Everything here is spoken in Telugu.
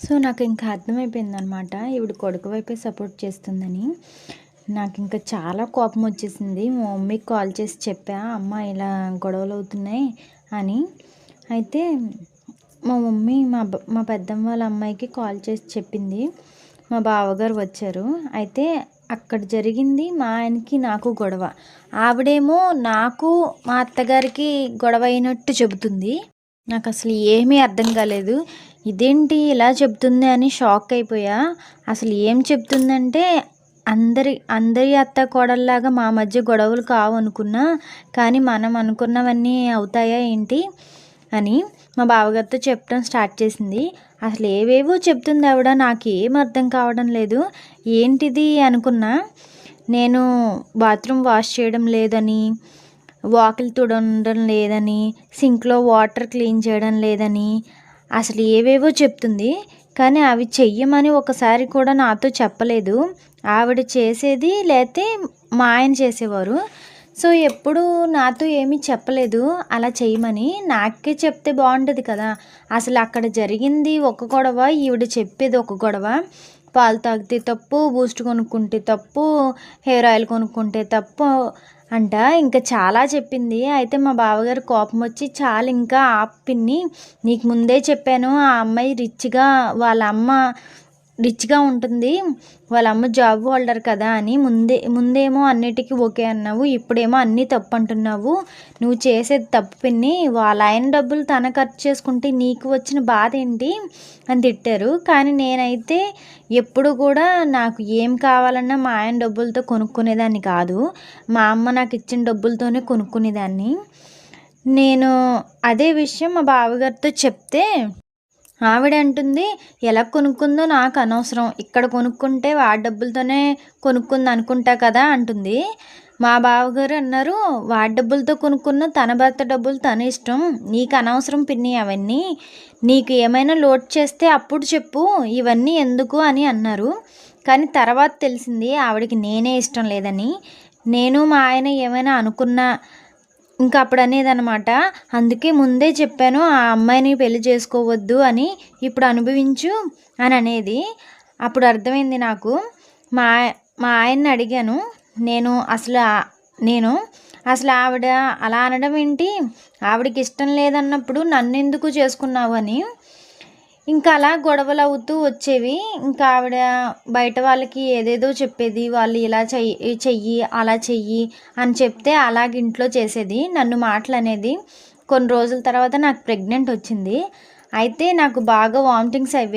సో నాకు ఇంకా అర్థమైపోయింది అనమాట ఈవిడ కొడుకు వైపే సపోర్ట్ చేస్తుందని. నాకు ఇంకా చాలా కోపం వచ్చేసింది. మా మమ్మీకి కాల్ చేసి చెప్పా అమ్మ ఇలా గొడవలు అవుతున్నాయి అని. అయితే మా మమ్మీ మా మా పెద్దమ్మ వాళ్ళ అమ్మాయికి కాల్ చేసి చెప్పింది. మా బావగారు వచ్చారు. అయితే అక్కడ జరిగింది మా ఆయనకి నాకు గొడవ. ఆవిడేమో నాకు మా అత్తగారికి గొడవ అయినట్టు చెబుతుంది. నాకు అసలు ఏమీ అర్థం కాలేదు. ఇదేంటి ఇలా చెప్తుంది అని షాక్ అయిపోయా. అసలు ఏం చెప్తుందంటే అందరి అందరి అత్త కోడల్లాగా మా మధ్య గొడవలు కావు అనుకున్నా కానీ మనం అనుకున్నవన్నీ అవుతాయా ఏంటి అని మా బావగారితో చెప్పడం స్టార్ట్ చేసింది. అసలు ఏవేవో చెప్తుంది ఆవిడ నాకు అర్థం కావడం లేదు. ఏంటిది అనుకున్నా నేను బాత్రూమ్ వాష్ చేయడం లేదని వాకిలి తుడవడం లేదని సింక్లో వాటర్ క్లీన్ చేయడం లేదని అసలు ఏవేవో చెప్తుంది. కానీ అవి చెయ్యమని ఒకసారి కూడా నాతో చెప్పలేదు. ఆవిడ చేసేది లేతే మా ఆయన చేసేవారు. సో ఎప్పుడు నాతో ఏమీ చెప్పలేదు. అలా చేయమని నాకే చెప్తే బాగుంటుంది కదా. అసలు అక్కడ జరిగింది ఒక గొడవ ఈవిడ చెప్పేది ఒక గొడవ. పాలు తాగితే తప్పు బూస్ట్ కొనుక్కుంటే తప్పు హెయిర్ ఆయిల్ కొనుక్కుంటే తప్పు అంట. ఇంకా చాలా చెప్పింది. అయితే మా బావగారు కోపం వచ్చి చాలా ఇంకా ఆపిన్ని. నీకు ముందే చెప్పాను ఆ అమ్మాయి రిచ్గా వాళ్ళ అమ్మ రిచ్గా ఉంటుంది. వాళ్ళ అమ్మ జాబ్ హోల్డర్ కదా అని ముందే ముందేమో అన్నిటికీ ఓకే అన్నావు ఇప్పుడేమో అన్నీ తప్పు అంటున్నావు నువ్వు చేసేది తప్పు పిన్ని వాళ్ళ ఆయన డబ్బులు తన ఖర్చు చేసుకుంటే నీకు వచ్చిన బాధ ఏంటి? అని తిట్టారు. కానీ నేనైతే ఎప్పుడు కూడా నాకు ఏం కావాలన్నా మా ఆయన డబ్బులతో కొనుక్కునేదాన్ని కాదు. మా అమ్మ నాకు ఇచ్చిన డబ్బులతోనే కొనుక్కునేదాన్ని. నేను అదే విషయం మా బావగారితో చెప్తే ఆవిడ అంటుంది ఎలా కొనుక్కుందో నాకు అనవసరం. ఇక్కడ కొనుక్కుంటే వాడి డబ్బులతోనే కొనుక్కుంది అనుకుంటా కదా అంటుంది. మా బావగారు అన్నారు వాడి డబ్బులతో కొనుక్కున్న తన భర్త డబ్బులు తన ఇష్టం. నీకు అనవసరం పిన్ని అవన్నీ. నీకు ఏమైనా లోడ్ చేస్తే అప్పుడు చెప్పు. ఇవన్నీ ఎందుకు అని అన్నారు. కానీ తర్వాత తెలిసింది ఆవిడకి నేనే ఇష్టం లేదని. నేను మా ఆయన ఏమైనా అనుకున్నా ఇంకా అప్పుడు అనేది అనమాట అందుకే ముందే చెప్పాను ఆ అమ్మాయిని పెళ్ళి చేసుకోవద్దు అని ఇప్పుడు అనుభవించు అని అనేది అప్పుడు అర్థమైంది నాకు. మా మా ఆయన్ని అడిగాను నేను అసలు నేను అసలు ఆవిడ అలా అనడం ఏంటి? ఆవిడకి ఇష్టం లేదన్నప్పుడు నన్ను ఎందుకు చేసుకున్నావు అని. ఇంకా అలా గొడవలు అవుతూ వచ్చేవి. ఇంకా ఆవిడ బయట వాళ్ళకి ఏదేదో చెప్పేది వాళ్ళు ఇలా చెయ్యి చెయ్యి అలా చెయ్యి అని చెప్తే అలాగ ఇంట్లో చేసేది. నన్ను మాటలు అనేది కొన్ని రోజుల తర్వాత నాకు ప్రెగ్నెంట్ వచ్చింది. అయితే నాకు బాగా వామిటింగ్స్ అవి